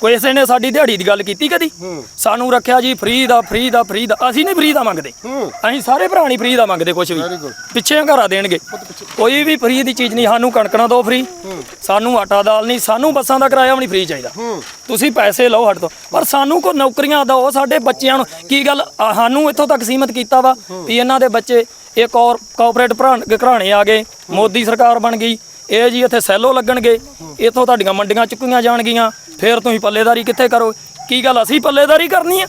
ਕਿਸੇ ਨੇ ਸਾਡੀ ਦਿਹਾੜੀ ਦੀ ਗੱਲ ਕੀਤੀ ਕਦੀ? ਸਾਨੂੰ ਰੱਖਿਆ ਜੀ ਫ੍ਰੀ ਦਾ ਫ੍ਰੀ ਦਾ ਫ੍ਰੀ ਦਾ। ਅਸੀਂ ਨਹੀਂ ਫ੍ਰੀ ਦਾ ਮੰਗਦੇ। ਅਸੀਂ ਸਾਰੇ ਭਰਾ ਨਹੀਂ ਫ੍ਰੀ ਦਾ ਮੰਗਦੇ ਕੁਝ ਵੀ. ਪਿੱਛੇ ਘਰਾ ਦੇਣਗੇ। ਕੋਈ ਵੀ ਫ੍ਰੀ ਦੀ ਚੀਜ਼ ਨਹੀਂ ਸਾਨੂੰ ਕਣਕਣਾ ਦੋ ਫ੍ਰੀ ਸਾਨੂੰ ਆਟਾ ਦਾਲ ਨਹੀਂ ਸਾਨੂੰ ਬੱਸਾਂ ਦਾ ਕਿਰਾਇਆ ਵੀ ਨਹੀਂ ਫ੍ਰੀ ਚਾਹੀਦਾ। ਤੁਸੀਂ ਪੈਸੇ ਲਓ ਸਾਡੇ ਤੋਂ। ਪਰ ਸਾਨੂੰ ਕੋ ਨੌਕਰੀਆਂ ਦਿਓ ਸਾਡੇ ਬੱਚਿਆਂ ਨੂੰ। ਕੀ ਗੱਲ? ਸਾਨੂੰ ਇੱਥੋਂ ਤੱਕ ਸੀਮਤ ਕੀਤਾ ਵਾ ਵੀ ਇਹਨਾਂ ਦੇ ਬੱਚੇ ਇੱਕ ਔਰ ਕਾਰਪੋਰੇਟ ਘਰਾਣੇ ਆ ਗਏ। ਮੋਦੀ ਸਰਕਾਰ ਬਣ ਗਈ। ਇਹ ਜੀ ਇੱਥੇ ਸੈਲੋ ਲੱਗਣਗੇ ਇੱਥੋਂ ਤੁਹਾਡੀਆਂ ਮੰਡੀਆਂ ਚੁੱਕੀਆਂ ਜਾਣਗੀਆਂ ਫਿਰ ਤੁਸੀਂ ਪੱਲੇਦਾਰੀ ਕਿੱਥੇ ਕਰੋ? ਕੀ ਗੱਲ ਅਸੀਂ ਪੱਲੇਦਾਰੀ ਕਰਨੀ ਆ?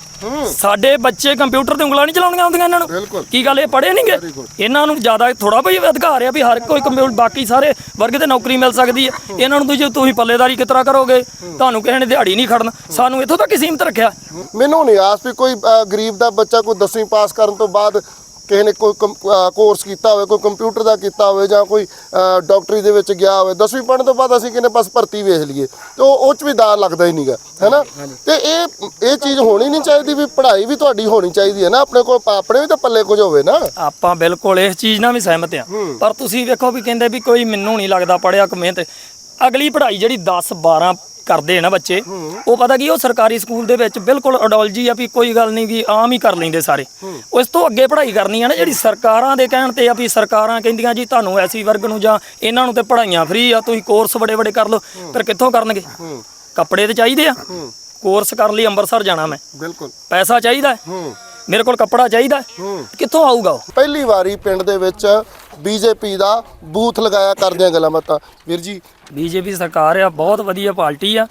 ਸਾਡੇ ਬੱਚੇ ਕੰਪਿਊਟਰ ਤੇ ਉਂਗਲਾਂ ਨਹੀਂ ਚਲਾਉਣੀਆਂ ਆਉਂਦੀਆਂ ਇਹਨਾਂ ਨੂੰ। ਕੀ ਗੱਲ ਇਹ ਪੜ੍ਹੇ ਨਹੀਂਗੇ? ਇਹਨਾਂ ਨੂੰ ਜ਼ਿਆਦਾ ਥੋੜਾ ਬਈ ਅਧਿਕਾਰ ਆ ਵੀ ਹਰ ਕੋਈ ਕੰਪਿਊਟਰ ਬਾਕੀ ਸਾਰੇ ਵਰਗ ਤੇ ਨੌਕਰੀ ਮਿਲ ਸਕਦੀ ਹੈ। ਇਹਨਾਂ ਨੂੰ ਤੁਸੀਂ ਤੁਸੀਂ ਪੱਲੇਦਾਰੀ ਕਿਸ ਤਰ੍ਹਾਂ ਕਰੋਗੇ? ਤੁਹਾਨੂੰ ਕਿਸੇ ਨੇ ਦਿਹਾੜੀ ਨਹੀਂ ਖੜਨ। ਸਾਨੂੰ ਇੱਥੋਂ ਤੱਕ ਹੀ ਸੀਮਤ ਰੱਖਿਆ। ਮੈਨੂੰ ਨਹੀਂ ਆਸ ਵੀ ਕੋਈ ਗਰੀਬ ਦਾ ਬੱਚਾ ਕੋਈ 10ਵੀਂ ਪਾਸ ਕਰਨ ਤੋਂ ਬਾਅਦ ਕਿਸੇ ਨੇ ਕੋਈ ਕੋਰਸ ਕੀਤਾ ਹੋਵੇ ਕੋਈ ਕੰਪਿਊਟਰ ਦਾ ਕੀਤਾ ਹੋਵੇ ਜਾਂ ਕੋਈ ਡਾਕਟਰੀ ਦੇ ਵਿੱਚ ਗਿਆ ਹੋਵੇ 10ਵੀਂ ਪੜ੍ਹਨ ਤੋਂ ਬਾਅਦ ਅਸੀਂ ਕਿਨੇ ਬਸ ਭਰਤੀ ਵੇਖ ਲਈਏ ਤੇ ਉਹ ਉਹ ਚ ਵੀ ਦਾਰ ਲੱਗਦਾ ਹੀ ਨਹੀਂਗਾ ਹੈਨਾ? ਤੇ ਇਹ ਇਹ ਚੀਜ਼ ਹੋਣੀ ਨਹੀਂ ਚਾਹੀਦੀ ਵੀ ਪੜ੍ਹਾਈ ਵੀ ਤੁਹਾਡੀ ਹੋਣੀ ਚਾਹੀਦੀ ਹੈ ਨਾ ਆਪਣੇ ਕੋਲ ਆਪਣੇ ਵੀ ਤਾਂ ਪੱਲੇ ਕੁਝ ਹੋਵੇ ਨਾ। ਆਪਾਂ ਬਿਲਕੁਲ ਇਸ ਚੀਜ਼ ਨਾਲ ਵੀ ਸਹਿਮਤ ਆ ਪਰ ਤੁਸੀਂ ਵੇਖੋ ਵੀ ਕਹਿੰਦੇ ਵੀ ਕੋਈ ਮੈਨੂੰ ਨਹੀਂ ਲੱਗਦਾ ਪੜਿਆ ਕਿ ਮਿਹਨਤ ਅਗਲੀ ਪੜ੍ਹਾਈ ਜਿਹੜੀ 10 12 ਕਰਦੇ ਨਾ ਬੱਚੇ ਉਹ ਪਤਾ ਕੀ ਉਹ ਸਰਕਾਰੀ ਸਕੂਲ ਦੇ ਵਿੱਚ ਬਿਲਕੁਲ ਅਡੋਲਜੀ ਆ ਵੀ ਕੋਈ ਗੱਲ ਨਹੀਂ ਵੀ ਆਮ ਹੀ ਕਰ ਲੈਂਦੇ ਸਾਰੇ। ਉਸ ਤੋਂ ਅੱਗੇ ਪੜ੍ਹਾਈ ਕਰਨੀ ਆ ਨਾ ਜਿਹੜੀ ਸਰਕਾਰਾਂ ਦੇ ਕਹਿਣ ਤੇ ਆ ਵੀ ਸਰਕਾਰਾਂ ਕਹਿੰਦੀਆਂ ਜੀ ਤੁਹਾਨੂੰ ਐਸੀ ਵਰਗ ਨੂੰ ਜਾਂ ਇਹਨਾਂ ਨੂੰ ਤੇ ਪੜ੍ਹਾਈਆਂ ਫ੍ਰੀ ਆ ਤੁਸੀਂ ਕੋਰਸ ਬੜੇ ਬੜੇ ਕਰ ਲਓ ਪਰ ਕਿੱਥੋਂ ਕਰਨਗੇ? ਕੱਪੜੇ ਤੇ ਚਾਹੀਦੇ ਆ। ਕੋਰਸ ਕਰਨ ਲਈ ਅੰਮ੍ਰਿਤਸਰ ਜਾਣਾ ਮੈਂ। ਬਿਲਕੁਲ। ਪੈਸਾ ਚਾਹੀਦਾ ਹੈ, ਮੇਰੇ ਕੋਲ ਕੱਪੜਾ ਚਾਹੀਦਾ ਕਿੱਥੋਂ ਆਊਗਾ ਉਹ? ਪਹਿਲੀ ਵਾਰੀ ਪਿੰਡ ਦੇ ਵਿੱਚ ਬੀਜੇਪੀ ਦਾ ਬੂਥ ਲਗਾਇਆ ਕਰਦਿਆਂ ਗੱਲਾਂ ਬਾਤਾਂ। ਵੀਰ ਜੀ। ਬੀਜੇਪੀ ਸਰਕਾਰ ਆ ਬਹੁਤ ਵਧੀਆ ਪਾਰਟੀ ਆ।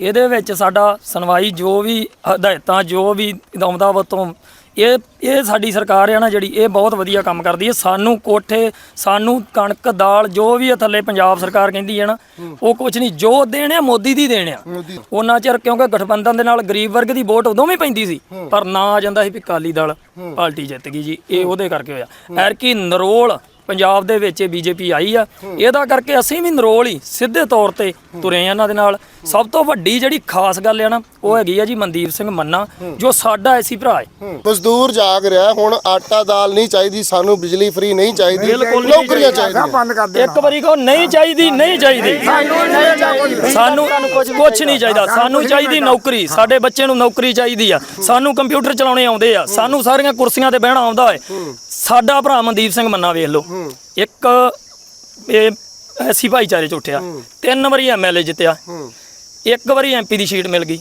ਇਹਦੇ ਵਿੱਚ ਸਾਡਾ ਸੁਣਵਾਈ ਜੋ ਵੀ ਹਦਾਇਤਾਂ ਜੋ ਵੀ ਵਾ ਤੋਂ ਇਹ ਇਹ ਸਾਡੀ ਸਰਕਾਰ ਆ ਨਾ ਜਿਹੜੀ ਇਹ ਬਹੁਤ ਵਧੀਆ ਕੰਮ ਕਰਦੀ ਹੈ ਸਾਨੂੰ ਕੋਠੇ ਸਾਨੂੰ ਕਣਕ ਦਾਲ ਜੋ ਵੀ ਆ ਥੱਲੇ ਪੰਜਾਬ ਸਰਕਾਰ ਕਹਿੰਦੀ ਹੈ ਨਾ ਉਹ ਕੁਝ ਨਹੀਂ ਜੋ ਦੇਣ ਮੋਦੀ ਦੀ ਦੇਣ ਉਹਨਾਂ ਚਿਰ ਕਿਉਂਕਿ ਗਠਬੰਧਨ ਦੇ ਨਾਲ ਗਰੀਬ ਵਰਗ ਦੀ ਵੋਟ ਉਦੋਂ ਵੀ ਪੈਂਦੀ ਸੀ ਪਰ ਨਾ ਆ ਜਾਂਦਾ ਸੀ ਵੀ ਕਾਲੀ ਦਲ ਪਾਰਟੀ ਜਿੱਤ ਗਈ ਜੀ ਇਹ ਉਹਦੇ ਕਰਕੇ ਹੋਇਆ। ਐਰਕੀ ਨਰੋਲ ਪੰਜਾਬ ਦੇ ਵਿੱਚ ਬੀਜੇਪੀ ਆਈ ਆ। ਇਹਦਾ ਕਰਕੇ ਅਸੀਂ ਵੀ ਨਰੋਲ ਹੀ ਸਿੱਧੇ ਤੌਰ ਤੇ ਤੁਰੇ ਆ ਇਹਨਾਂ ਦੇ ਨਾਲ। ਸਭ ਤੋਂ ਵੱਡੀ ਜਿਹੜੀ ਖਾਸ ਗੱਲ ਆ ਨਾ ਉਹ ਹੈਗੀ ਆ ਜੀ ਮਨਦੀਪ ਸਿੰਘ ਮੰਨਾ ਜੋ ਸਾਡਾ ਐਸੀ ਭਰਾ ਹੈ। ਮਜ਼ਦੂਰ ਜਾਗ ਰਿਹਾ ਹੁਣ ਆਟਾ ਦਾਲ ਨਹੀਂ ਚਾਹੀਦੀ ਸਾਨੂੰ ਬਿਜਲੀ ਫ੍ਰੀ ਨਹੀਂ ਚਾਹੀਦੀ ਨੌਕਰੀਆਂ ਚਾਹੀਦੀਆਂ। ਇੱਕ ਵਾਰੀ ਕਹੋ ਨਹੀਂ ਚਾਹੀਦੀ ਨਹੀਂ ਚਾਹੀਦੀ। ਸਾਨੂੰ ਕੁਝ ਨਹੀਂ ਚਾਹੀਦਾ। ਸਾਨੂੰ ਚਾਹੀਦੀ ਨੌਕਰੀ। ਸਾਡੇ ਬੱਚੇ ਨੂੰ ਨੌਕਰੀ ਚਾਹੀਦੀ ਆ। ਸਾਨੂੰ ਕੰਪਿਊਟਰ ਚਲਾਉਣੇ ਆਉਂਦੇ ਆ। ਸਾਨੂੰ ਸਾਰੀਆਂ ਕੁਰਸੀਆਂ ਤੇ ਬਹਿਣਾ ਆਉਂਦਾ ਹੈ। ਸਾਡਾ ਭਰਾ ਮਨਦੀਪ ਸਿੰਘ ਮੰਨਾ ਵੇਖ ਲਓ। ਇੱਕ ਇਹ ਐਸੀ ਭਾਈਚਾਰੇ ਚ ਉੱਠਿਆ। ਤਿੰਨ ਵਾਰੀ ਐਮਐਲਏ ਜਿੱਤਿਆ। ਇੱਕ ਵਾਰੀ ਐਮਪੀ ਦੀ ਸੀਟ ਮਿਲ ਗਈ।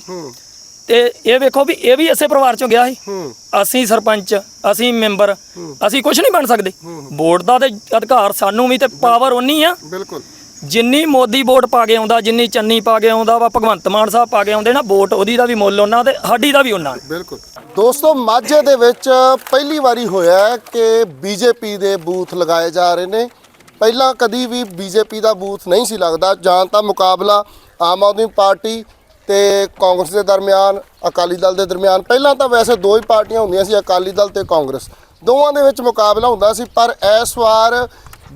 ਤੇ ਇਹ ਵੇਖੋ ਵੀ ਇਹ ਵੀ ਇਸੇ ਪਰਿਵਾਰ ਚੋਂ ਗਿਆ ਸੀ। ਅਸੀਂ ਸਰਪੰਚ ਅਸੀਂ ਮੈਂਬਰ ਅਸੀਂ ਕੁਝ ਨਹੀਂ ਬਣ ਸਕਦੇ। ਵੋਟ ਦਾ ਤੇ ਅਧਿਕਾਰ ਸਾਨੂੰ ਵੀ ਤੇ ਪਾਵਰ ਉਨੀ ਆ। ਬਿਲਕੁਲ। ਜਿੰਨੀ ਮੋਦੀ ਵੋਟ ਪਾ ਕੇ ਆਉਂਦਾ, ਜਿੰਨੀ ਚੰਨੀ ਪਾ ਕੇ ਆਉਂਦਾ ਵਾ, ਭਗਵੰਤ ਮਾਨ ਸਾਹਿਬ ਪਾ ਕੇ ਆਉਂਦੇ ਨਾ, ਵੋਟ ਉਹਦੀ ਦਾ ਵੀ ਮੁੱਲ ਉਹਨਾਂ ਤੇ ਸਾਡੀ ਦਾ ਵੀ ਉਹਨਾਂ ਬਿਲਕੁਲ। ਦੋਸਤੋ, ਮਾਝੇ ਦੇ ਵਿੱਚ ਪਹਿਲੀ ਵਾਰੀ ਹੋਇਆ ਹੈ ਕਿ ਬੀਜੇਪੀ ਦੇ ਬੂਥ ਲਗਾਏ ਜਾ ਰਹੇ ਨੇ। ਪਹਿਲਾਂ ਕਦੀ ਵੀ ਬੀਜੇਪੀ ਦਾ ਬੂਥ ਨਹੀਂ ਸੀ ਲੱਗਦਾ। ਜਾਂ ਤਾਂ ਮੁਕਾਬਲਾ ਆਮ ਆਦਮੀ ਪਾਰਟੀ ਤੇ ਕਾਂਗਰਸ ਦੇ ਦਰਮਿਆਨ, ਅਕਾਲੀ ਦਲ ਦੇ ਦਰਮਿਆਨ। ਪਹਿਲਾਂ ਤਾਂ ਵੈਸੇ ਦੋ ਹੀ ਪਾਰਟੀਆਂ ਹੁੰਦੀਆਂ ਸੀ, ਅਕਾਲੀ ਦਲ ਤੇ ਕਾਂਗਰਸ। ਦੋਵਾਂ ਦੇ ਵਿੱਚ ਮੁਕਾਬਲਾ ਹੁੰਦਾ ਸੀ, ਪਰ ਇਸ ਵਾਰ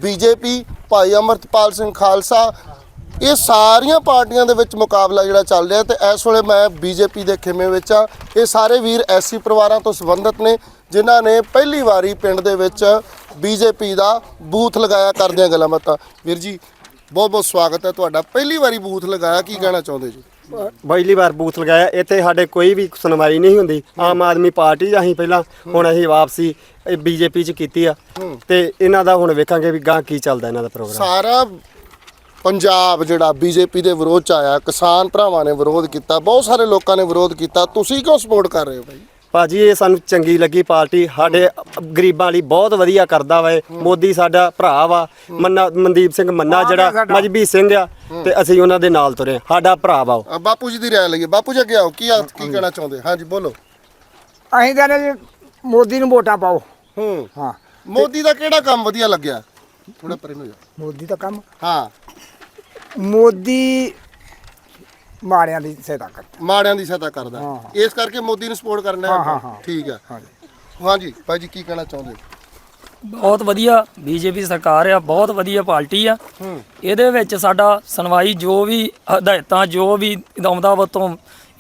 ਬੀਜੇਪੀ, ਭਾਈ ਅਮਰਤਪਾਲ ਸਿੰਘ ਖਾਲਸਾ, ਇਹ ਸਾਰੀਆਂ ਪਾਰਟੀਆਂ ਦੇ ਵਿੱਚ ਮੁਕਾਬਲਾ ਜਿਹੜਾ ਚੱਲ ਰਿਹਾ ਤੇ ਇਸ ਵੇਲੇ ਮੈਂ ਬੀਜੇਪੀ ਦੇ ਖੇਮੇ ਵਿੱਚ ਆ ਇਹ ਸਾਰੇ ਵੀਰ ਐਸੀ ਪਰਿਵਾਰਾਂ ਤੋਂ ਸੰਬੰਧਿਤ ਨੇ, ਜਿਨ੍ਹਾਂ ਨੇ ਪਹਿਲੀ ਵਾਰੀ ਪਿੰਡ ਦੇ ਵਿੱਚ ਬੀਜੇਪੀ ਦਾ ਬੂਥ ਲਗਾਇਆ ਕਰਦਿਆਂ ਗੱਲਾਂ ਬਾਤਾਂ। ਵੀਰ ਜੀ ਬਹੁਤ ਬਹੁਤ ਸਵਾਗਤ ਹੈ ਤੁਹਾਡਾ। ਪਹਿਲੀ ਵਾਰੀ ਬੂਥ ਲਗਾਇਆ, ਕੀ ਕਹਿਣਾ ਚਾਹੁੰਦੇ ਜੀ? ਪਹਿਲੀ ਵਾਰ ਬੂਥ ਲਗਾਇਆ ਇੱਥੇ ਸਾਡੇ ਕੋਈ ਵੀ ਸੁਣਵਾਈ ਨਹੀਂ ਹੁੰਦੀ। ਆਮ ਆਦਮੀ ਪਾਰਟੀ ਦਾ ਅਸੀਂ ਪਹਿਲਾਂ ਹੁਣ ਅਸੀਂ ਵਾਪਸੀ ਬੀਜੇਪੀ ਚ ਕੀਤੀ ਆ। ਤੇ ਇਹਨਾਂ ਦਾ ਹੁਣ ਵੇਖਾਂਗੇ ਵੀ ਗਾਂ ਕੀ ਚੱਲਦਾ ਇਹਨਾਂ ਦਾ ਪ੍ਰੋਗਰਾਮ। ਸਾਰਾ ਪੰਜਾਬ ਜਿਹੜਾ ਬੀਜੇਪੀ ਦੇ ਵਿਰੋਧ ਚ ਆਇਆ ਕਿਸਾਨ ਭਰਾਵਾਂ ਨੇ ਵਿਰੋਧ ਕੀਤਾ ਬਹੁਤ ਸਾਰੇ ਲੋਕਾਂ ਨੇ ਵਿਰੋਧ ਕੀਤਾ। ਤੁਸੀਂ ਕਿਉਂ ਸਪੋਰਟ ਕਰ ਰਹੇ ਹੋ ਭਾਈ ਭਾਜੀ ਇਹ ਸਾਨੂੰ ਚੰਗੀ ਲੱਗੀ ਪਾਰਟੀ। ਸਾਡੇ ਗਰੀਬਾਂ ਲਈ ਬਹੁਤ ਵਧੀਆ ਕਰਦਾ ਵਾ ਇਹ। ਮੋਦੀ ਸਾਡਾ ਭਰਾ ਵਾ। ਮੰਨਾ ਮਨਦੀਪ ਸਿੰਘ ਮੰਨਾ ਜਿਹੜਾ ਮਜਬੀ ਸਿੰਘ ਆ ਤੇ ਅਸੀਂ ਉਹਨਾਂ ਦੇ ਨਾਲ ਤੁਰੇ ਸਾਡਾ ਭਰਾ ਵਾ ਉਹ। ਅ, ਬਾਪੂ ਜੀ ਦੀ ਰਾਏ ਲਈਏ। ਬਾਪੂ ਜੀ ਅੱਗੇ ਆਓ। ਕੀ ਆ- ਕੀ ਕਹਿਣਾ ਚਾਹੁੰਦੇ? ਹਾਂਜੀ ਬੋਲੋ। ਅਸੀਂ ਕਹਿੰਦੇ ਜੀ ਮੋਦੀ ਨੂੰ ਵੋਟਾਂ ਪਾਓ। ਹੂੰ। ਹਾਂ। ਮੋਦੀ ਦਾ ਕਿਹੜਾ ਕੰਮ ਵਧੀਆ ਲੱਗਿਆ? ਥੋੜਾ ਪਰੇ ਨੂੰ ਜਾ। ਮੋਦੀ ਦਾ ਕੰਮ? ਹਾਂ। ਮੋਦੀ ਮਾੜਿਆਂ ਦੀ ਸਹਾਇਤਾ ਕਰਦਾ। ਮਾੜਿਆਂ ਦੀ ਸਹਾਇਤਾ ਕਰਦਾ। ਹਾਂ। ਇਸ ਕਰਕੇ ਮੋਦੀ ਨੂੰ ਸਪੋਰਟ ਕਰਨਾ ਹੈ ਹਾਂ, ਆਪਾਂ। ਹਾਂ, ਹਾਂ। ਠੀਕ ਹੈ ਹਾਂਜੀ ਹਾਂਜੀ ਭਾਈ ਜੀ ਕੀ ਕਹਿਣਾ ਚਾਹੁੰਦੇ? ਬਹੁਤ ਵਧੀਆ। ਬੀਜੇਪੀ ਸਰਕਾਰ ਆ ਬਹੁਤ ਵਧੀਆ ਪਾਰਟੀ ਆ। ਇਹਦੇ ਵਿੱਚ ਸਾਡਾ ਸੁਣਵਾਈ ਜੋ ਵੀ ਹਦਾਇਤਾਂ ਜੋ ਵੀ ਤੋਂ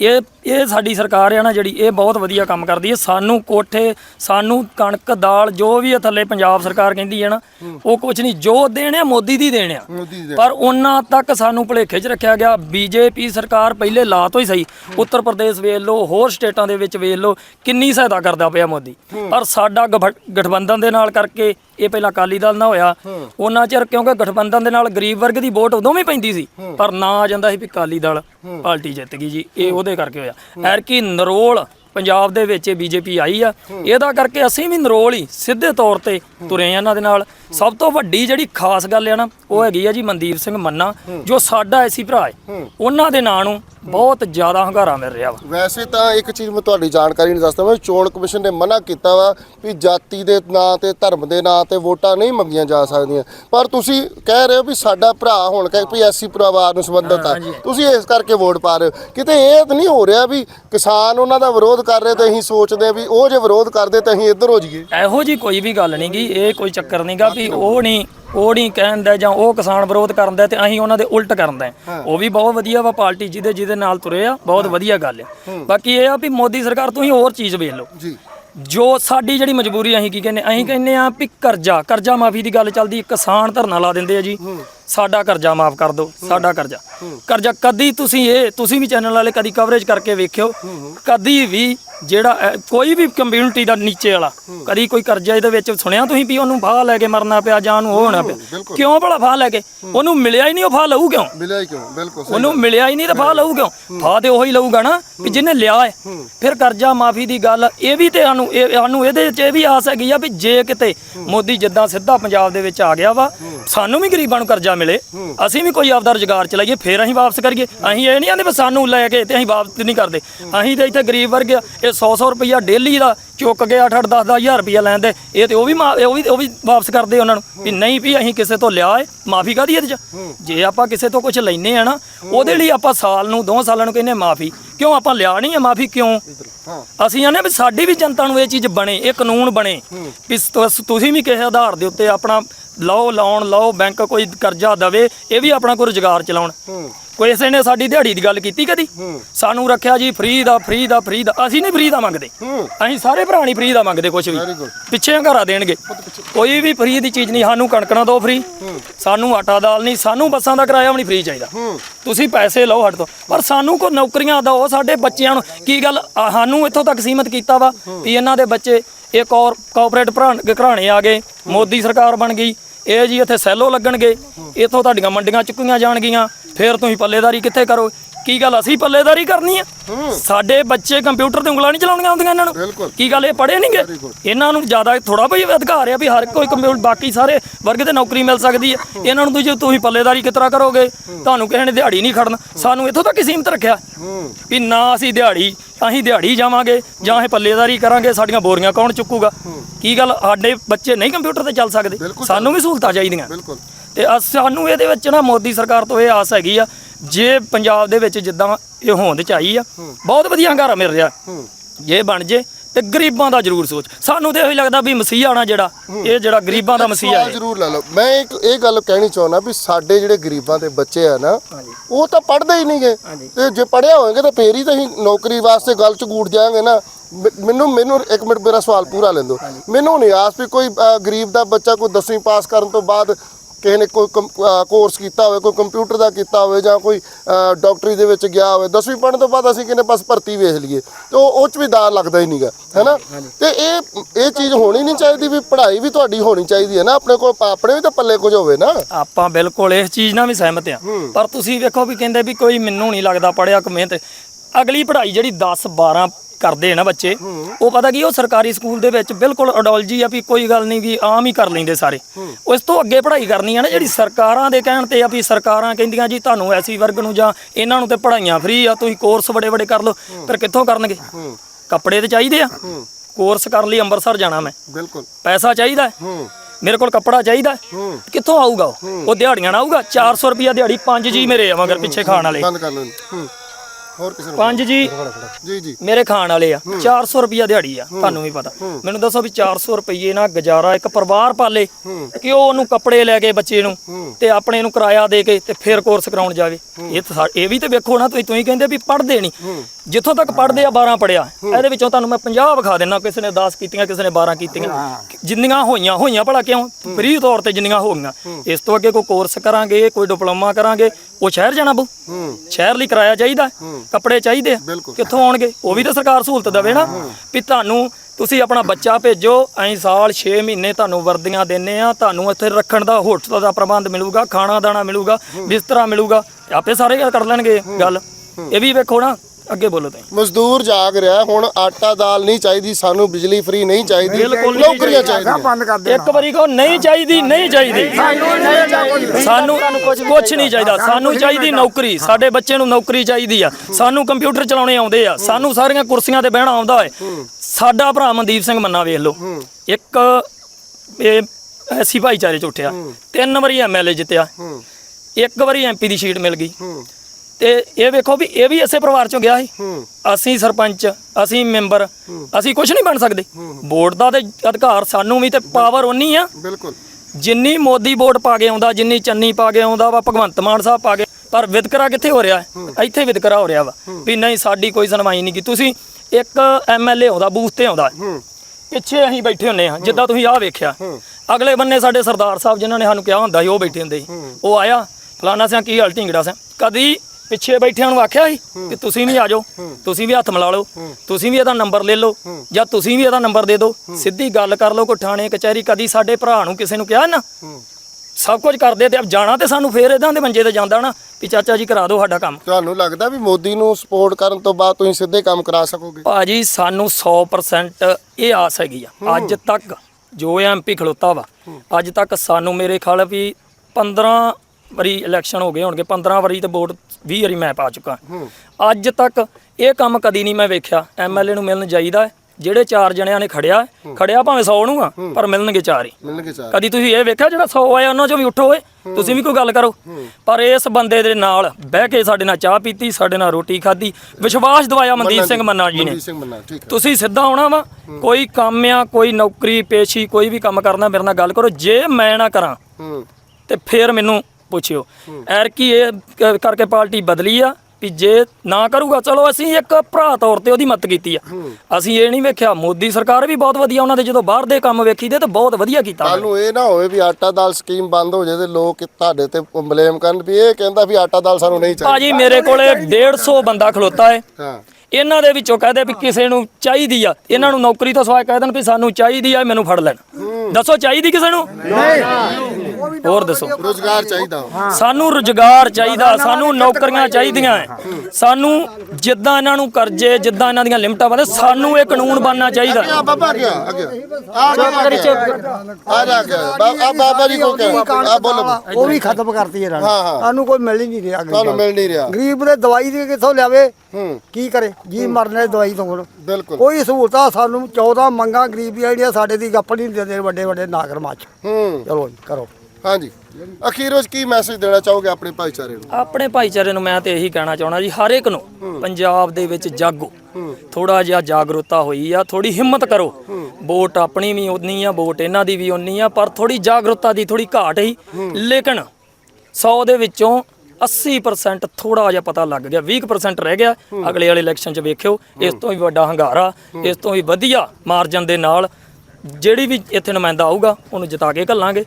ਇਹ ਇਹ ਸਾਡੀ ਸਰਕਾਰ ਹੈ ਨਾ ਜਿਹੜੀ ਇਹ ਬਹੁਤ ਵਧੀਆ ਕੰਮ ਕਰਦੀ ਹੈ। ਸਾਨੂੰ ਕੋਠੇ ਸਾਨੂੰ ਕਣਕ ਦਾਲ ਜੋ ਵੀ ਇਹ ਥੱਲੇ ਪੰਜਾਬ ਸਰਕਾਰ ਕਹਿੰਦੀ ਹੈ ਨਾ ਉਹ ਕੁਝ ਨਹੀਂ ਜੋ ਦੇਣੇ ਆ ਮੋਦੀ ਦੀ ਦੇਣੇ ਆ। ਮੋਦੀ ਦੇ ਪਰ ਉਹਨਾਂ ਤੱਕ ਸਾਨੂੰ ਭੁਲੇਖੇ 'ਚ ਰੱਖਿਆ ਗਿਆ। ਬੀਜੇਪੀ ਸਰਕਾਰ ਪਹਿਲੇ ਲਾ ਤੋਂ ਹੀ ਸਹੀ। ਉੱਤਰ ਪ੍ਰਦੇਸ਼ ਵੇਖ ਲਓ ਹੋਰ ਸਟੇਟਾਂ ਦੇ ਵਿੱਚ ਵੇਖ ਲਓ ਕਿੰਨੀ ਸਹਾਇਤਾ ਕਰਦਾ ਪਿਆ ਮੋਦੀ। ਪਰ ਸਾਡਾ ਗਠ- ਗਠਬੰਧਨ ਦੇ ਨਾਲ ਕਰਕੇ ਇਹ ਪਹਿਲਾਂ ਅਕਾਲੀ ਦਲ ਨਾ ਹੋਇਆ ਉਹਨਾਂ ਚਿਰ ਕਿਉਂਕਿ ਗਠਬੰਧਨ ਦੇ ਨਾਲ ਗਰੀਬ ਵਰਗ ਦੀ ਵੋਟ ਉਦੋਂ ਵੀ ਪੈਂਦੀ ਸੀ ਪਰ ਨਾ ਆ ਜਾਂਦਾ ਸੀ ਵੀ ਅਕਾਲੀ ਦਲ ਪਾਰਟੀ ਜਿੱਤ ਗਈ ਜੀ ਇਹ ਉਹਦੇ ਕਰਕੇ ਹੋਇਆ। ਐਰ ਕੀ ਨਰੋਲ ਪੰਜਾਬ ਦੇ ਵਿੱਚ ਬੀਜੇਪੀ ਆਈ ਆ। ਇਹਦਾ ਕਰਕੇ ਅਸੀਂ ਵੀ ਨਰੋਲ ਹੀ ਸਿੱਧੇ ਤੌਰ ਤੇ ਤੁਰੇ ਆ ਇਹਨਾਂ ਦੇ ਨਾਲ। ਸਭ ਤੋਂ ਵੱਡੀ ਜਿਹੜੀ ਖਾਸ ਗੱਲ ਆ ਨਾ ਉਹ ਹੈਗੀ ਆ ਜੀ ਮਨਦੀਪ ਸਿੰਘ ਮੰਨਾ ਜੋ ਸਾਡਾ ਐਸੀ ਭਰਾ ਹੈ। ਉਹਨਾਂ ਦੇ ਨਾਂ ਨੂੰ ਬਹੁਤ ਜ਼ਿਆਦਾ ਹੰਗਾਰਾ ਮਿਲ ਰਿਹਾ ਵਾ। ਵੈਸੇ ਤਾਂ ਇੱਕ ਚੀਜ਼ ਮੈਂ ਤੁਹਾਡੀ ਜਾਣਕਾਰੀ ਨਹੀਂ ਦੱਸਦਾ ਮੈਂ ਚੋਣ ਕਮਿਸ਼ਨ ਨੇ ਮਨਾ ਕੀਤਾ ਵਾ ਵੀ ਜਾਤੀ ਦੇ ਨਾਂ ਤੇ ਧਰਮ ਦੇ ਨਾਂ ਤੇ ਵੋਟਾਂ ਨਹੀਂ ਮੰਗੀਆਂ ਜਾ ਸਕਦੀਆਂ। ਪਰ ਤੁਸੀਂ ਕਹਿ ਰਹੇ ਹੋ ਵੀ ਸਾਡਾ ਭਰਾ ਹੋਣ ਕਰਕੇ ਵੀ ਐਸੀ ਪਰਿਵਾਰ ਨੂੰ ਸੰਬੰਧਿਤ ਆ। ਤੁਸੀਂ ਇਸ ਕਰਕੇ ਵੋਟ ਪਾ ਰਹੇ ਹੋ। ਕਿਤੇ ਇਹ ਨਹੀਂ ਹੋ ਰਿਹਾ ਵੀ ਕਿਸਾਨ ਉਹਨਾਂ ਦਾ ਵਿਰੋਧ ਕਰ ਰਹੇ ਤੇ ਅਸੀਂ ਸੋਚਦੇ ਆ ਵੀ ਉਹ ਜੇ ਵਿਰੋਧ ਕਰਦੇ ਤਾਂ ਅਸੀਂ ਇੱਧਰ ਹੋ ਜਾਈਏ। ਇਹੋ ਜੀ ਕੋਈ ਵੀ ਗੱਲ ਨਹੀਂ ਗੀ ਇਹ ਕੋਈ ਚੱਕਰ ਨਹੀਂਗਾ ਵੀ ਉਹ ਨਹੀਂ ਉਹ ਨਹੀਂ ਕਹਿੰਦਾ ਜਾਂ ਉਹ ਕਿਸਾਨ ਵਿਰੋਧ ਕਰਦਾ ਤੇ ਅਸੀਂ ਉਹਨਾਂ ਦੇ ਉਲਟ ਕਰਦਾ ਉਹ ਵੀ ਬਹੁਤ ਵਧੀਆ ਵਾ ਪਾਰਟੀ ਜਿਹਦੇ ਜਿਹਦੇ ਨਾਲ ਤੁਰੇ ਆ ਬਹੁਤ ਵਧੀਆ ਗੱਲ ਆ। ਬਾਕੀ ਇਹ ਆ ਵੀ ਮੋਦੀ ਸਰਕਾਰ ਤੁਸੀਂ ਹੋਰ ਚੀਜ਼ ਵੇਖ ਲਓ। ਜੀ। ਜੋ ਸਾਡੀ ਜਿਹੜੀ ਮਜਬੂਰੀ ਅਸੀਂ ਕੀ ਕਹਿੰਦੇ ਅਸੀਂ ਕਹਿੰਦੇ ਆ ਵੀ ਕਰਜ਼ਾ ਕਰਜ਼ਾ ਮਾਫੀ ਦੀ ਗੱਲ ਚੱਲਦੀ ਕਿਸਾਨ ਧਰਨਾ ਲਾ ਦਿੰਦੇ ਆ ਜੀ। ਸਾਡਾ ਕਰਜ਼ਾ ਮਾਫ ਕਰ ਦਿਓ ਸਾਡਾ ਕਰਜ਼ਾ। ਕਰਜ਼ਾ ਕਦੀ ਤੁਸੀਂ ਇਹ ਤੁਸੀਂ ਵੀ ਚੈਨਲ ਵਾਲੇ ਕਦੀ ਕਵਰੇਜ ਕਰਕੇ ਵੇਖਿਓ ਕਦੀ ਵੀ ਜਿਹੜਾ ਕੋਈ ਵੀ ਕਮਿਊਨਿਟੀ ਦਾ ਨੀਚੇ ਵਾਲਾ ਕਦੀ ਕੋਈ ਕਰਜ਼ਾ ਇਹਦੇ ਵਿੱਚ ਸੁਣਿਆ ਤੁਸੀਂ ਵੀ ਉਹਨੂੰ ਫਾਹ ਲੈ ਕੇ ਮਰਨਾ ਪਿਆ ਜਾਂ ਉਹਨੂੰ ਉਹ ਹੋਣਾ ਪਿਆ? ਕਿਉਂ ਭਲਾ ਫਾਹ ਲੈ ਕੇ? ਉਹਨੂੰ ਮਿਲਿਆ ਹੀ ਨਹੀਂ ਉਹ ਫਾਹ ਲਊ ਕਿਉਂ? ਮਿਲਿਆ ਹੀ ਕਿਉਂ? ਬਿਲਕੁਲ ਉਹਨੂੰ ਮਿਲਿਆ ਹੀ ਨਹੀਂ ਤਾਂ ਫਾਹ ਲਊ ਕਿਉਂ? ਫਾਹ ਤੇ ਉਹੀ ਲਊਗਾ ਨਾ ਵੀ ਜਿਹਨੇ ਲਿਆ ਹੈ। ਫਿਰ ਕਰਜ਼ਾ ਮਾਫੀ ਦੀ ਗੱਲ ਇਹ ਵੀ ਤੇ ਸਾਨੂੰ ਇਹ ਸਾਨੂੰ ਇਹਦੇ ਵਿੱਚ ਇਹ ਵੀ ਆਸ ਹੈਗੀ ਆ ਵੀ ਜੇ ਕਿਤੇ ਮੋਦੀ ਜਿੱਦਾਂ ਸਿੱਧਾ ਪੰਜਾਬ ਦੇ ਵਿੱਚ ਆ ਗਿਆ ਵਾ ਸਾਨੂੰ ਵੀ ਗਰੀਬਾਂ ਨੂੰ ਕਰਜ਼ਾ ਮਿਲੇ। ਅਸੀਂ ਵੀ ਕੋਈ ਆਪਦਾ ਰੁਜ਼ਗਾਰ ਚਲਾਈਏ, ਫੇਰ ਅਸੀਂ ਵਾਪਸ ਕਰੀਏ। ਅਸੀਂ ਇਹ ਨਹੀਂ ਆਂਦੇ ਵੀ ਸਾਨੂੰ ਲੈ ਕੇ ਤੇ ਅਸੀਂ ਵਾਪਸ ਨਹੀਂ ਕਰਦੇ। ਅਸੀਂ ਤਾਂ ਇੱਥੇ ਗਰੀਬ ਵਰਗ ਆ। ਇਹ 100 100 ਰੁਪਈਆ ਡੇਲੀ ਦਾ ਚੁੱਕ ਕੇ 8 8 10 10 ਹਜ਼ਾਰ ਰੁਪਈਆ ਲੈਂਦੇ ਇਹ ਤੇ ਉਹ ਵੀ ਮਾ- ਉਹ ਵੀ ਉਹ ਵੀ ਵਾਪਸ ਕਰਦੇ ਉਹਨਾਂ ਨੂੰ ਵੀ ਨਹੀਂ ਵੀ ਅਸੀਂ ਕਿਸੇ ਤੋਂ ਲਿਆ ਏ, ਮਾਫੀ ਕਾਦੀ ਇਹਦੇ ਚ? ਜੇ ਆਪਾਂ ਕਿਸੇ ਤੋਂ ਕੁਝ ਲੈਨੇ ਆ ਨਾ, ਉਹਦੇ ਲਈ ਆਪਾਂ ਸਾਲ ਨੂੰ, ਦੋ ਸਾਲਾਂ ਨੂੰ ਕਹਿੰਦੇ ਮਾਫੀ। ਕਿਉਂ ਆਪਾਂ ਲਿਆ ਨਹੀਂ ਹੈ ਮਾਫੀ? ਕਿਉਂ? ਅਸੀਂ ਆਨੇ ਵੀ ਸਾਡੀ ਵੀ ਜਨਤਾ ਨੂੰ ਇਹ ਚੀਜ਼ ਬਣੇ, ਇਹ ਕਾਨੂੰਨ ਬਣੇ। ਵੀ ਤੁਸ- ਤੁਸੀਂ ਵੀ ਕਿਸੇ ਆਧਾਰ ਦੇ ਉੱਤੇ ਆਪਣਾ ਲਓ, ਲਾਉਣ, ਲਓ, ਬੈਂਕ ਕੋਈ ਕਰਜ਼ਾ ਦਵੇ, ਇਹ ਵੀ ਆਪਣਾ ਕੋਈ ਰੁਜ਼ਗਾਰ ਚਲਾਉਣ। ਕੋਈ ਕਿਸੇ ਨੇ ਸਾਡੀ ਦਿਹਾੜੀ ਦੀ ਗੱਲ ਕੀਤੀ ਕਦੀ? ਸਾਨੂੰ ਰੱਖਿਆ ਜੀ ਫ੍ਰੀ ਦਾ ਫ੍ਰੀ ਦਾ ਫ੍ਰੀ ਦਾ। ਅਸੀਂ ਨਹੀਂ ਫ੍ਰੀ ਦਾ ਮੰਗਦੇ। ਅਸੀਂ ਸਾਰੇ ਭਰਾ ਨਹੀਂ ਫ੍ਰੀ ਦਾ ਮੰਗਦੇ ਕੁਝ ਵੀ। ਪਿੱਛੇ ਹੰਗਾਰਾ ਦੇਣਗੇ। ਕੋਈ ਵੀ ਫ੍ਰੀ ਦੀ ਚੀਜ਼ ਨਹੀਂ ਸਾਨੂੰ ਕਣਕਣਾ ਦੋ ਫ੍ਰੀ ਸਾਨੂੰ ਆਟਾ ਦਾਲ ਨਹੀਂ ਸਾਨੂੰ ਬੱਸਾਂ ਦਾ ਕਿਰਾਇਆ ਵੀ ਨਹੀਂ ਫ੍ਰੀ ਚਾਹੀਦਾ। ਤੁਸੀਂ ਪੈਸੇ ਲਓ ਸਾਡੇ ਤੋਂ। ਪਰ ਸਾਨੂੰ ਕੋ ਨੌਕਰੀਆਂ ਦਿਓ ਸਾਡੇ ਬੱਚਿਆਂ ਨੂੰ। ਕੀ ਗੱਲ? ਸਾਨੂੰ ਇੱਥੋਂ ਤੱਕ ਸੀਮਤ ਕੀਤਾ ਵਾ ਵੀ ਇਹਨਾਂ ਦੇ ਬੱਚੇ ਇੱਕ ਔਰ ਕਾਰਪੋਰੇਟ ਘਰਾਣੇ ਆ ਗਏ। ਮੋਦੀ ਸਰਕਾਰ ਬਣ ਗਈ। ਇਹ ਜੀ ਇੱਥੇ ਸੈਲੋ ਲੱਗਣਗੇ, ਇੱਥੋਂ ਤੁਹਾਡੀਆਂ ਮੰਡੀਆਂ ਚੁੱਕੀਆਂ ਜਾਣਗੀਆਂ, ਫਿਰ ਤੁਸੀਂ ਪੱਲੇਦਾਰੀ ਕਿੱਥੇ ਕਰੋ ਕੀ ਗੱਲ ਅਸੀਂ ਪੱਲੇਦਾਰੀ ਕਰਨੀ ਆ। ਸਾਡੇ ਬੱਚੇ ਕੰਪਿਊਟਰ ਤੇ ਉਂਗਲਾਂ ਨਹੀਂ ਚਲਾਉਣੀਆਂ ਆਉਂਦੀਆਂ ਇਹਨਾਂ ਨੂੰ। ਕੀ ਗੱਲ ਇਹ ਪੜ੍ਹੇ ਨਹੀਂਗੇ ਇਹਨਾਂ ਨੂੰ ਜ਼ਿਆਦਾ ਥੋੜਾ ਬਈ ਅਧਿਕਾਰ ਆ ਵੀ ਹਰ ਕੋਈ ਕੰਪਿਊਟਰ ਬਾਕੀ ਸਾਰੇ ਵਰਗ ਤੇ ਨੌਕਰੀ ਮਿਲ ਸਕਦੀ ਹੈ। ਇਹਨਾਂ ਨੂੰ ਤੁਸੀਂ ਤੁਸੀਂ ਪੱਲੇਦਾਰੀ ਕਿਸ ਤਰ੍ਹਾਂ ਕਰੋਗੇ? ਤੁਹਾਨੂੰ ਕਿਸੇ ਨੇ ਦਿਹਾੜੀ ਨਹੀਂ ਖੜਨਾ। ਸਾਨੂੰ ਇੱਥੋਂ ਤੱਕ ਹੀ ਸੀਮਤ ਰੱਖਿਆ। ਵੀ ਨਾ ਅਸੀਂ ਦਿਹਾੜੀ ਅਸੀਂ ਦਿਹਾੜੀ ਜਾਵਾਂਗੇ ਜਾਂ ਇਹ ਪੱਲੇਦਾਰੀ ਕਰਾਂਗੇ ਸਾਡੀਆਂ ਬੋਰੀਆਂ ਕੌਣ ਚੁੱਕੂਗਾ? ਕੀ ਗੱਲ ਸਾਡੇ ਬੱਚੇ ਨਹੀਂ ਕੰਪਿਊਟਰ ਤੇ ਚੱਲ ਸਕਦੇ? ਸਾਨੂੰ ਵੀ ਸਹੂਲਤਾਂ ਚਾਹੀਦੀਆਂ। ਤੇ ਸਾਨੂੰ ਇਹਦੇ ਵਿੱਚ ਨਾ ਮੋਦੀ ਸਰਕਾਰ ਤੋਂ ਇਹ ਆਸ ਹੈਗੀ ਆ ਜੇ ਪੰਜਾਬ ਦੇ ਵਿੱਚ ਜਿੱਦਾਂ ਇਹ ਹੋਂਦ ਚ ਆਈ ਆ ਬਹੁਤ ਵਧੀਆ ਹੰਗਾਰਾ ਮਿਲ ਰਿਹਾ। ਜੇ ਬਣ ਜੇ ਤੇ ਗਰੀਬਾਂ ਦਾ ਜ਼ਰੂਰ ਸੋਚ। ਸਾਨੂੰ ਤੇ ਇਹੋ ਹੀ ਲੱਗਦਾ ਵੀ ਮਸੀਹਾ ਆਣਾ ਜਿਹੜਾ ਇਹ ਜਿਹੜਾ ਗਰੀਬਾਂ ਦਾ ਮਸੀਹਾ ਹੈ ਜ਼ਰੂਰ ਲੈ ਲਓ। ਮੈਂ ਇੱਕ ਇਹ ਗੱਲ ਕਹਿਣੀ ਚਾਹੁੰਦਾ ਵੀ ਸਾਡੇ ਜਿਹੜੇ ਗਰੀਬਾਂ ਦੇ ਬੱਚੇ ਆ ਨਾ ਉਹ ਤਾਂ ਪੜ੍ਹਦੇ ਹੀ ਨਹੀਂਗੇ। ਤੇ ਜੇ ਪੜ੍ਹਿਆ ਹੋਣਗੇ ਤਾਂ ਫੇਰ ਹੀ ਤਾਂ ਨੌਕਰੀ ਵਾਸਤੇ ਗੱਲ ਚ ਗੂੜ ਜਾਾਂਗੇ ਨਾ। ਮੈਨੂੰ ਮੈਨੂੰ ਇੱਕ ਮਿੰਟ ਮੇਰਾ ਸਵਾਲ ਪੂਰਾ ਲੈਣ ਦਿਓ। ਮੈਨੂੰ ਨਹੀਂ ਆਸ ਵੀ ਕੋਈ ਗਰੀਬ ਦਾ ਬੱਚਾ ਕੋਈ 10ਵੀਂ ਪਾਸ ਕਰਨ ਤੋਂ ਬਾਅਦ ਕਿਸੇ ਨੇ ਕੋਈ ਕੋਰਸ ਕੀਤਾ ਹੋਵੇ ਕੋਈ ਕੰਪਿਊਟਰ ਦਾ ਕੀਤਾ ਹੋਵੇ ਜਾਂ ਕੋਈ ਡਾਕਟਰੀ ਦੇ ਵਿੱਚ ਗਿਆ ਹੋਵੇ 10ਵੀਂ ਪੜ੍ਹਨ ਤੋਂ ਬਾਅਦ ਅਸੀਂ ਕਿਨੇ ਬਸ ਭਰਤੀ ਵੇਖ ਲਈਏ ਤੇ ਉਹ ਚ ਵੀ ਦਾਰ ਲੱਗਦਾ ਹੀ ਨਹੀਂਗਾ ਹੈਨਾ? ਤੇ ਇਹ ਇਹ ਚੀਜ਼ ਹੋਣੀ ਨਹੀਂ ਚਾਹੀਦੀ ਵੀ ਪੜ੍ਹਾਈ ਵੀ ਤੁਹਾਡੀ ਹੋਣੀ ਚਾਹੀਦੀ ਹੈ ਨਾ ਆਪਣੇ ਕੋਲ ਆਪਣੇ ਵੀ ਤਾਂ ਪੱਲੇ ਕੁਝ ਹੋਵੇ ਨਾ। ਆਪਾਂ ਬਿਲਕੁਲ ਇਸ ਚੀਜ਼ ਨਾਲ ਵੀ ਸਹਿਮਤ ਆ ਪਰ ਤੁਸੀਂ ਵੇਖੋ ਵੀ ਕਹਿੰਦੇ ਵੀ ਕੋਈ ਮੈਨੂੰ ਨਹੀਂ ਲੱਗਦਾ ਪੜਿਆ ਕਿ ਮਿਹਨਤ। ਅਗਲੀ ਪੜ੍ਹਾਈ ਜਿਹੜੀ 10 12 ਕਰਦੇ ਨਾ ਬੱਚੇ ਉਹ ਪਤਾ ਕੀ ਉਹ ਸਰਕਾਰੀ ਸਕੂਲ ਦੇ ਵਿੱਚ ਬਿਲਕੁਲ ਅਡੋਲਜੀ ਆ ਵੀ ਕੋਈ ਗੱਲ ਨਹੀਂ ਵੀ ਆਮ ਹੀ ਕਰ ਲੈਂਦੇ ਸਾਰੇ। ਉਸ ਤੋਂ ਅੱਗੇ ਪੜ੍ਹਾਈ ਕਰਨੀ ਆ ਨਾ ਜਿਹੜੀ ਸਰਕਾਰਾਂ ਦੇ ਕਹਿਣ ਤੇ ਆ ਵੀ ਸਰਕਾਰਾਂ ਕਹਿੰਦੀਆਂ ਜੀ ਤੁਹਾਨੂੰ ਐਸੀ ਵਰਗ ਨੂੰ ਜਾਂ ਇਹਨਾਂ ਨੂੰ ਤੇ ਪੜ੍ਹਾਈਆਂ ਫ੍ਰੀ ਆ ਤੁਸੀਂ ਕੋਰਸ ਬੜੇ ਬੜੇ ਕਰ ਲਓ ਪਰ ਕਿੱਥੋਂ ਕਰਨਗੇ? ਕੱਪੜੇ ਤੇ ਚਾਹੀਦੇ ਆ? ਕੋਰਸ ਕਰਨ ਲਈ ਅੰਮ੍ਰਿਤਸਰ ਜਾਣਾ ਮੈਂ। ਬਿਲਕੁਲ। ਪੈਸਾ ਚਾਹੀਦਾ ਮੇਰੇ ਕੋਲ ਕੱਪੜਾ ਚਾਹੀਦਾ। ਕਿੱਥੋਂ ਆਊਗਾ ਉਹ? ਦਿਹਾੜੀਆਂ ਨਾਲ ਆਊਗਾ? 400 ਰੁਪਿਆ ਦਿਹਾੜੀ 5 ਜੀ ਮੇਰੇ ਆ ਮਗਰ ਪਿੱਛੇ ਖਾਣ ਵਾਲੇ। ਹੋਰ ਕਿਸੇ ਨੂੰ ਪੰਜ ਜੀ। ਜੀ ਜੀ। ਮੇਰੇ ਖਾਣ ਵਾਲੇ ਆ। 400 ਰੁਪਿਆ ਦਿਹਾੜੀ ਆ ਤੁਹਾਨੂੰ ਵੀ ਪਤਾ। ਮੈਨੂੰ ਦੱਸੋ ਵੀ 400 ਰੁਪਏ ਨਾਲ ਗੁਜ਼ਾਰਾ ਇੱਕ ਪਰਿਵਾਰ ਪਾਲੇ ਕਿ ਉਹ ਉਹਨੂੰ ਕੱਪੜੇ ਲੈ ਕੇ ਬੱਚੇ ਨੂੰ ਤੇ ਆਪਣੇ ਨੂੰ ਕਿਰਾਇਆ ਦੇ ਕੇ ਤੇ ਫਿਰ ਕੋਰਸ ਕਰਾਉਣ ਜਾਵੇ? ਇਹ ਇਹ ਵੀ ਤੇ ਵੇਖੋ ਨਾ ਤੁਸੀਂ ਤੁਸੀਂ ਕਹਿੰਦੇ ਵੀ ਪੜ੍ਹਦੇ ਨਹੀਂ ਜਿੱਥੋਂ ਤੱਕ ਪੜ੍ਹਦੇ ਆ 12 ਪੜਿਆ ਇਹਦੇ ਵਿੱਚੋਂ ਤੁਹਾਨੂੰ ਮੈਂ 50 ਵਿਖਾ ਦਿੰਦਾ ਕਿਸੇ ਨੇ 10 ਕੀਤੀਆਂ ਕਿਸੇ ਨੇ 12 ਕੀਤੀਆਂ। ਜਿੰਨੀਆਂ ਹੋਈਆਂ ਹੋਈਆਂ ਭਲਾ ਕਿਉਂ? ਫ੍ਰੀ ਤੌਰ ਤੇ ਜਿੰਨੀਆਂ ਹੋ ਗਈਆਂ। ਇਸ ਤੋਂ ਅੱਗੇ ਕੋਈ ਕੋਰਸ ਕਰਾਂਗੇ ਕੋਈ ਡਿਪਲੋਮਾ ਕਰਾਂਗੇ ਉਹ ਸ਼ਹਿਰ ਜਾਣਾ ਬੂ ਸ਼ਹਿਰ ਲਈ ਕਿਰਾਇਆ ਚਾਹੀਦਾ ਕੱਪੜੇ ਚਾਹੀਦੇ। ਕਿੱਥੋਂ ਆਉਣਗੇ? ਉਹ ਵੀ ਤਾਂ ਸਰਕਾਰ ਸਹੂਲਤ ਦੇਵੇ ਨਾ। ਵੀ ਤੁਹਾਨੂੰ ਤੁਸੀਂ ਆਪਣਾ ਬੱਚਾ ਭੇਜੋ ਐਂ ਸਾਲ 6 ਮਹੀਨੇ ਤੁਹਾਨੂੰ ਵਰਦੀਆਂ ਦਿੰਨੇ ਆ ਤੁਹਾਨੂੰ ਇੱਥੇ ਰੱਖਣ ਦਾ ਹੋਟਲ ਦਾ ਪ੍ਰਬੰਧ ਮਿਲੂਗਾ ਖਾਣਾ ਦਾਣਾ ਮਿਲੂਗਾ ਬਿਸਤਰਾ ਮਿਲੂਗਾ ਆਪੇ ਸਾਰੇ ਕਰ ਲੈਣਗੇ ਗੱਲ। ਇਹ ਵੀ ਵੇਖੋ ਨਾ। ਅੱਗੇ ਬੋਲੋ ਤੁਸੀਂ। ਮਜ਼ਦੂਰ ਜਾਗ ਰਿਹਾ ਹੁਣ ਆਟਾ ਦਾਲ ਨਹੀਂ ਚਾਹੀਦੀ ਸਾਨੂੰ ਬਿਜਲੀ ਫ੍ਰੀ ਨਹੀਂ ਚਾਹੀਦੀ ਬਿਲਕੁਲ ਨਹੀਂ ਨੌਕਰੀਆਂ ਚਾਹੀਦੀਆਂ। ਬੰਦ ਕਰ ਦੇਣਾ। ਇੱਕ ਵਾਰੀ ਕਹੋ ਨਹੀਂ ਚਾਹੀਦੀ ਨਹੀਂ ਚਾਹੀਦੀ। ਸਾਨੂੰ ਕੁਝ ਨਹੀਂ ਚਾਹੀਦਾ। ਸਾਨੂੰ ਚਾਹੀਦੀ ਨੌਕਰੀ। ਸਾਡੇ ਬੱਚੇ ਨੂੰ ਨੌਕਰੀ ਚਾਹੀਦੀ ਆ। ਸਾਨੂੰ ਕੰਪਿਊਟਰ ਚਲਾਉਣੇ ਆਉਂਦੇ ਆ। ਸਾਨੂੰ ਸਾਰੀਆਂ ਕੁਰਸੀਆਂ ਤੇ ਬਹਿਣਾ ਆਉਂਦਾ ਏ। ਸਾਡਾ ਭਰਾ ਮਨਦੀਪ ਸਿੰਘ ਮੰਨਾ ਵੇਖ ਲਓ। ਇੱਕ ਇਹ ਐਸੀ ਭਾਈਚਾਰੇ ਚ ਉੱਠਿਆ। ਤਿੰਨ ਵਾਰੀ ਐਮਐਲਏ ਜਿੱਤਿਆ। ਇੱਕ ਵਾਰੀ ਐਮਪੀ ਦੀ ਸੀਟ ਮਿਲ ਗਈ। ਤੇ ਇਹ ਵੇਖੋ ਵੀ ਇਹ ਵੀ ਇਸੇ ਪਰਿਵਾਰ ਚੋਂ ਗਿਆ ਸੀ। ਅਸੀਂ ਸਰਪੰਚ ਅਸੀਂ ਮੈਂਬਰ ਅਸੀਂ ਕੁਝ ਨਹੀਂ ਬਣ ਸਕਦੇ। ਵੋਟ ਦਾ ਤੇ ਅਧਿਕਾਰ ਸਾਨੂੰ ਵੀ ਤੇ ਪਾਵਰ ਉਨੀ ਆ। ਬਿਲਕੁਲ। ਜਿੰਨੀ ਮੋਦੀ ਵੋਟ ਪਾ ਕੇ ਆਉਂਦਾ ਜਿੰਨੀ ਚੰਨੀ ਪਾ ਕੇ ਆਉਂਦਾ ਵਾ ਭਗਵੰਤ ਮਾਨ ਸਾਹਿਬ ਪਾ ਕੇ ਪਰ ਵਿਤਕਰਾ ਕਿੱਥੇ ਹੋ ਰਿਹਾ ਹੈ? ਇੱਥੇ ਵਿਤਕਰਾ ਹੋ ਰਿਹਾ ਵਾ ਵੀ ਨਹੀਂ ਸਾਡੀ ਕੋਈ ਸੁਣਵਾਈ ਨਹੀਂ ਕੀ। ਤੁਸੀਂ ਇੱਕ ਐਮਐਲਏ ਆਉਂਦਾ ਬੂਥ ਤੇ ਆਉਂਦਾ। ਪਿੱਛੇ ਅਸੀਂ ਬੈਠੇ ਹੁੰਨੇ ਆ ਜਿੱਦਾਂ ਤੁਸੀਂ ਆਹ ਵੇਖਿਆ। ਅਗਲੇ ਬੰਨੇ ਸਾਡੇ ਸਰਦਾਰ ਸਾਹਿਬ ਜਿਨ੍ਹਾਂ ਨੇ ਸਾਨੂੰ ਕਿਹਾ ਹੁੰਦਾ ਸੀ ਉਹ ਬੈਠੇ ਹੁੰਦੇ ਸੀ। ਉਹ ਆਇਆ ਫਲਾਣਾ ਸਿਆ ਕੀ ਹਾਲ ਢਿੰਗੜਾ ਸਿਆ। ਕਦੀ ਪਿੱਛੇ ਬੈਠਿਆਂ ਨੂੰ ਆਖਿਆ ਸੀ ਕਿ ਤੁਸੀਂ ਵੀ ਆ ਜਾਓ ਤੁਸੀਂ ਵੀ ਹੱਥ ਮਿਲਾ ਲਓ ਤੁਸੀਂ ਵੀ ਇਹਦਾ ਨੰਬਰ ਲੈ ਲਓ ਜਾਂ ਤੁਸੀਂ ਵੀ ਇਹਦਾ ਨੰਬਰ ਦੇ ਦਿਓ ਸਿੱਧੀ ਗੱਲ ਕਰ ਲਓ ਕੋਈ ਥਾਣੇ ਕਚਹਿਰੀ ਕਦੀ ਸਾਡੇ ਭਰਾ ਨੂੰ ਕਿਸੇ ਨੂੰ ਕਿਹਾ ਨਾ ਸਭ ਕੁਝ ਕਰਦੇ ਤੇ ਆਪ ਜਾਣਾ ਤੇ ਸਾਨੂੰ ਫੇਰ ਇਦਾਂ ਦੇ ਮੰਜੇ ਤੇ ਜਾਂਦਾ ਨਾ ਵੀ ਚਾਚਾ ਜੀ ਕਰਾ ਦਿਓ ਸਾਡਾ ਕੰਮ। ਤੁਹਾਨੂੰ ਲੱਗਦਾ ਵੀ ਮੋਦੀ ਨੂੰ ਸਪੋਰਟ ਕਰਨ ਤੋਂ ਬਾਅਦ ਤੁਸੀਂ ਸਿੱਧੇ ਕੰਮ ਕਰਾ ਸਕੋਗੇ? ਭਾਜੀ ਸਾਨੂੰ 100% ਇਹ ਆਸ ਹੈਗੀ ਆ। ਅੱਜ ਤੱਕ ਜੋ ਐਮਪੀ ਖਲੋਤਾ ਵਾ ਅੱਜ ਤੱਕ ਸਾਨੂੰ ਮੇਰੇ ਖਿਆਲ ਵੀ 15 ਵਾਰੀ ਇਲੈਕਸ਼ਨ ਹੋ ਗਏ ਹੋਣਗੇ 15 ਵਾਰੀ ਤੇ ਵੋਟ 20 ਵਾਰੀ ਮੈਂ ਪਾ ਚੁੱਕਾ। ਅੱਜ ਤੱਕ ਇਹ ਕੰਮ ਕਦੀ ਨਹੀਂ ਮੈਂ ਵੇਖਿਆ। ਐਮਐਲਏ ਨੂੰ ਮਿਲਣ ਜਾਈਦਾ। ਜਿਹੜੇ ਚਾਰ ਜਣਿਆਂ ਨੇ ਖੜਿਆ ਖੜਿਆ ਭਾਵੇਂ 100 ਨੂੰ ਆ ਪਰ ਮਿਲਣਗੇ ਚਾਰ ਹੀ। ਮਿਲਣਗੇ ਚਾਰ ਕਦੀ ਤੁਸੀਂ ਇਹ ਵੇਖਿਆ ਜਿਹੜਾ 100 ਆਇਆ ਉਹਨਾਂ ਚੋਂ ਵੀ ਉੱਠੋ ਓਏ। ਤੁਸੀਂ ਵੀ ਕੋਈ ਗੱਲ ਕਰੋ। ਪਰ ਇਸ ਬੰਦੇ ਦੇ ਨਾਲ ਬਹਿ ਕੇ ਸਾਡੇ ਨਾਲ ਚਾਹ ਪੀਤੀ ਸਾਡੇ ਨਾਲ ਰੋਟੀ ਖਾਧੀ। ਵਿਸ਼ਵਾਸ ਦਵਾਇਆ ਮਨਦੀਪ ਸਿੰਘ ਮੰਨਾ ਜੀ ਨੇ। ਤੁਸੀਂ ਸਿੱਧਾ ਆਉਣਾ ਵਾ। ਕੋਈ ਕੰਮ ਆ ਕੋਈ ਨੌਕਰੀ ਪੇਸ਼ੀ ਕੋਈ ਵੀ ਕੰਮ ਕਰਨਾ ਮੇਰੇ ਨਾਲ ਗੱਲ ਕਰੋ। ਜੇ ਮੈਂ ਨਾ ਕਰਾਂ ਤੇ ਫੇਰ ਮੈਨੂੰ ਪੁੱਛਿਓ। ਐਰ ਕੀ ਇਹ ਕ- ਕਰਕੇ ਪਾਰਟੀ ਬਦਲੀ ਆ ਵੀ ਜੇ ਨਾ ਕਰੂਗਾ ਚਲੋ ਅਸੀਂ ਇੱਕ ਭਰਾ ਤੌਰ ਤੇ ਉਹਦੀ ਮਦਦ ਕੀਤੀ ਆ। ਅਸੀਂ ਇਹ ਨਹੀਂ ਵੇਖਿਆ ਮੋਦੀ ਸਰਕਾਰ ਵੀ ਬਹੁਤ ਵਧੀਆ ਉਹਨਾਂ ਦੇ ਜਦੋਂ ਬਾਹਰ ਦੇ ਕੰਮ ਵੇਖੀਦੇ ਤਾਂ ਬਹੁਤ ਵਧੀਆ ਕੀਤਾ ਕੱਲ ਨੂੰ। ਇਹ ਨਾ ਹੋਵੇ ਵੀ ਆਟਾ ਦਾਲ ਸਕੀਮ ਬੰਦ ਹੋ ਜਾਏ ਤੇ ਲੋਕ ਤੁਹਾਡੇ ਤੇ ਬਲੇਮ ਕਰਨ ਵੀ ਇਹ ਕਹਿੰਦਾ ਵੀ ਆਟਾ ਦਾਲ ਸਾਨੂੰ ਨਹੀਂ ਚਾਹੀਦਾ। ਭਾਜੀ ਮੇਰੇ ਕੋਲੇ 150 ਬੰਦਾ ਖਲੋਤਾ ਹੈ ਹਾਂ। ਇਹਨਾਂ ਦੇ ਵਿੱਚੋਂ ਕਹਦੇ ਵੀ ਕਿਸੇ ਨੂੰ ਚਾਹੀਦੀ ਆ। ਇਹਨਾਂ ਨੂੰ ਨੌਕਰੀ ਤੋਂ ਸਵਾਏ ਕਹਿ ਦੇਣ ਵੀ ਸਾਨੂੰ ਚਾਹੀਦੀ ਆ ਮੈਨੂੰ ਫੜ ਲੈਣ। ਦੱਸੋ ਚਾਹੀਦੀ ਕਿਸੇ ਨੂੰ? ਹੋਰ ਦੱਸੋ। ਰੋਜ਼ਗਾਰ ਚਾਹੀਦਾ ਸਾਨੂੰ ਰੁਜ਼ਗਾਰ ਚਾਹੀਦਾ ਸਾਨੂੰ ਨੌਕਰੀਆਂ ਚਾਹੀਦੀਆਂ ਹੈ। ਸਾਨੂੰ ਜਿੱਦਾਂ ਇਹਨਾਂ ਨੂੰ ਕਰਜ਼ੇ ਜਿੱਦਾਂ ਇਹਨਾਂ ਦੀਆਂ ਲਿਮਟਾਂ ਬੰਦੇ ਸਾਨੂੰ ਇਹ ਕਾਨੂੰਨ ਬਣਨਾ ਚਾਹੀਦਾ। ਆ ਬਾਬਾ ਗਿਆ ਆ ਗਿਆ ਆ ਗਿਆ। ਆ ਜਾ ਗਿਆ। ਆ ਬਾਬਾ ਜੀ ਕੋ ਕਿਹਾ ਆ ਬੋਲੋ। ਉਹ ਵੀ ਖਤਮ ਕਰਤੀ ਇਹਨਾਂ ਹਾਂ, ਹਾਂ। ਨੇ ਸਾਨੂੰ ਕੋਈ ਮਿਲ ਹੀ ਨਹੀਂ ਰਿਹਾ ਤੁਹਾਨੂੰ ਮਿਲ ਨਹੀਂ ਰਿਹਾ। ਗਰੀਬ ਦੇ ਦਵਾਈ ਦੀ ਕਿੱਥੋਂ ਲਿਆਵੇ? ਹੂੰ। ਕੀ ਕਰੇ? ਜੀ ਮਰਨੇ ਦਵਾਈ ਤੋਂ ਕੋਲ ਬਿਲਕੁਲ। ਕੋਈ ਸਹੂਲਤਾਂ ਸਾਨੂੰ 14 ਮੰਗਾਂ ਗਰੀਬ ਦੀਆਂ ਜਿਹੜੀਆਂ ਸਾਡੇ ਦੀ ਗੱਪ ਨਹੀਂ ਦਿੰਦੇ ਵੱਡੇ ਵੱਡੇ ਨਾਗਰਮਾਚ ਹੂੰ। ਚਲੋ ਜੀ, ਕਰੋ। ਹਾਂਜੀ। ਅਖੀਰ ਵਿੱਚ ਕੀ ਮੈਸੇਜ ਦੇਣਾ ਚਾਹੋਗੇ ਆਪਣੇ ਭਾਈਚਾਰੇ ਨੂੰ? ਆਪਣੇ ਭਾਈਚਾਰੇ ਨੂੰ ਮੈਂ ਤੇ ਇਹੀ ਕਹਿਣਾ ਚਾਹਣਾ ਜੀ ਹਰ ਇੱਕ ਨੂੰ ਪੰਜਾਬ ਦੇ ਵਿੱਚ ਜਾਗੋ। ਥੋੜਾ ਜਿਹਾ ਜਾਗਰੂਕਤਾ ਹੋਈ ਆ ਥੋੜੀ ਹਿੰਮਤ ਕਰੋ। ਵੋਟ ਆਪਣੀ ਵੀ ਉਨੀ ਆ ਵੋਟ ਇਹਨਾਂ ਦੀ ਵੀ ਉਨੀ ਆ ਪਰ ਥੋੜੀ ਜਾਗਰੂਕਤਾ ਦੀ ਥੋੜੀ ਘਾਟ ਹੀ। ਲੇਕਿਨ 100 ਦੇ ਵਿੱਚੋਂ 80% ਥੋੜਾ ਜਿਹਾ ਪਤਾ ਲੱਗ ਗਿਆ 20% ਰਹਿ ਗਿਆ। ਅਗਲੇ ਵਾਲੇ ਇਲੈਕਸ਼ਨ 'ਚ ਵੇਖਿਓ ਇਸ ਤੋਂ ਵੀ ਵੱਡਾ ਹੰਗਾਰਾ ਇਸ ਤੋਂ ਵੀ ਵਧੀਆ ਮਾਰਜਨ ਦੇ ਨਾਲ ਜਿਹੜੀ ਵੀ ਇੱਥੇ ਨੁਮਾਇੰਦਾ ਆਊਗਾ ਉਹਨੂੰ ਜਿਤਾ ਕੇ ਘੱਲਾਂਗੇ।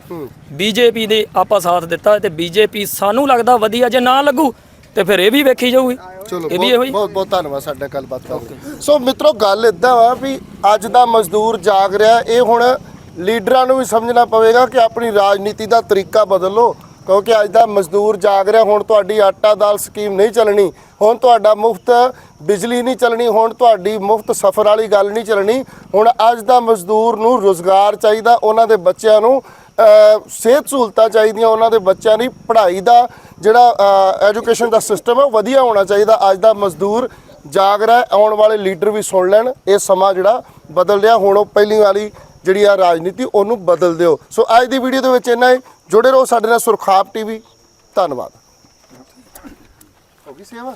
ਬੀਜੇਪੀ ਦੇ ਆਪਾਂ ਸਾਥ ਦਿੱਤਾ ਤੇ ਬੀਜੇਪੀ ਸਾਨੂੰ ਲੱਗਦਾ ਵਧੀਆ ਜੇ ਨਾ ਲੱਗੂ ਤੇ ਫਿਰ ਇਹ ਵੀ ਵੇਖੀ ਜਾਊਗੀ। ਚਲੋ ਇਹ ਵੀ ਇਹੋ ਬਹੁਤ ਹੀ। ਬਹੁਤ ਬਹੁਤ ਧੰਨਵਾਦ ਸਾਡੇ ਨਾਲ ਗੱਲਬਾਤ ਕਰਨ ਸੋ ਮਿੱਤਰੋ ਗੱਲ ਇਦਾਂ ਵਾ ਵੀ ਅੱਜ ਦਾ ਮਜ਼ਦੂਰ ਜਾਗ ਰਿਹਾ ਇਹ ਹੁਣ ਲੀਡਰਾਂ ਨੂੰ ਵੀ ਸਮਝਣਾ ਪਵੇਗਾ ਕਿ ਆਪਣੀ ਰਾਜਨੀਤੀ ਦਾ ਤਰੀਕਾ ਬਦਲ ਕਿਉਂਕਿ ਅੱਜ ਦਾ ਮਜ਼ਦੂਰ ਜਾਗ ਰਿਹਾ, ਹੁਣ ਤੁਹਾਡੀ ਆਟਾ ਦਾਲ ਸਕੀਮ ਨਹੀਂ ਚੱਲਣੀ, ਹੁਣ ਤੁਹਾਡਾ ਮੁਫਤ ਬਿਜਲੀ ਨਹੀਂ ਚੱਲਣੀ, ਹੁਣ ਤੁਹਾਡੀ ਮੁਫਤ ਸਫ਼ਰ ਵਾਲੀ ਗੱਲ ਨਹੀਂ ਚੱਲਣੀ, ਹੁਣ ਅੱਜ ਦਾ ਮਜ਼ਦੂਰ ਨੂੰ ਰੋਜ਼ਗਾਰ ਚਾਹੀਦਾ, ਉਹਨਾਂ ਦੇ ਬੱਚਿਆਂ ਨੂੰ ਸਿਹਤ ਸਹੂਲਤਾਂ ਚਾਹੀਦੀਆਂ, ਉਹਨਾਂ ਦੇ ਬੱਚਿਆਂ ਦੀ ਪੜ੍ਹਾਈ ਦਾ ਜਿਹੜਾ ਐਜੂਕੇਸ਼ਨ ਦਾ ਸਿਸਟਮ ਹੈ ਉਹ ਵਧੀਆ ਹੋਣਾ ਚਾਹੀਦਾ, ਅੱਜ ਦਾ ਮਜ਼ਦੂਰ ਜਾਗ ਰਿਹਾ, ਆਉਣ ਵਾਲੇ ਲੀਡਰ ਵੀ ਸੁਣ ਲੈਣ, ਇਹ ਸਮਾਂ ਜਿਹੜਾ ਬਦਲ ਰਿਹਾ, ਹੁਣ ਉਹ ਪਹਿਲੀ ਵਾਲੀ ਜਿਹੜੀ ਆ ਰਾਜਨੀਤੀ, ਉਹਨੂੰ ਬਦਲ ਦਿਓ। ਸੋ ਅੱਜ ਦੀ ਵੀਡੀਓ ਦੇ ਵਿੱਚ ਇੰਨਾ ਹੀ। ਜੁੜੇ ਰਹੋ ਸਾਡੇ ਨਾਲ ਸੁਰਖਾਪ ਟੀਵੀ। ਧੰਨਵਾਦ। ਹੋ ਗਈ ਸੇਵਾ?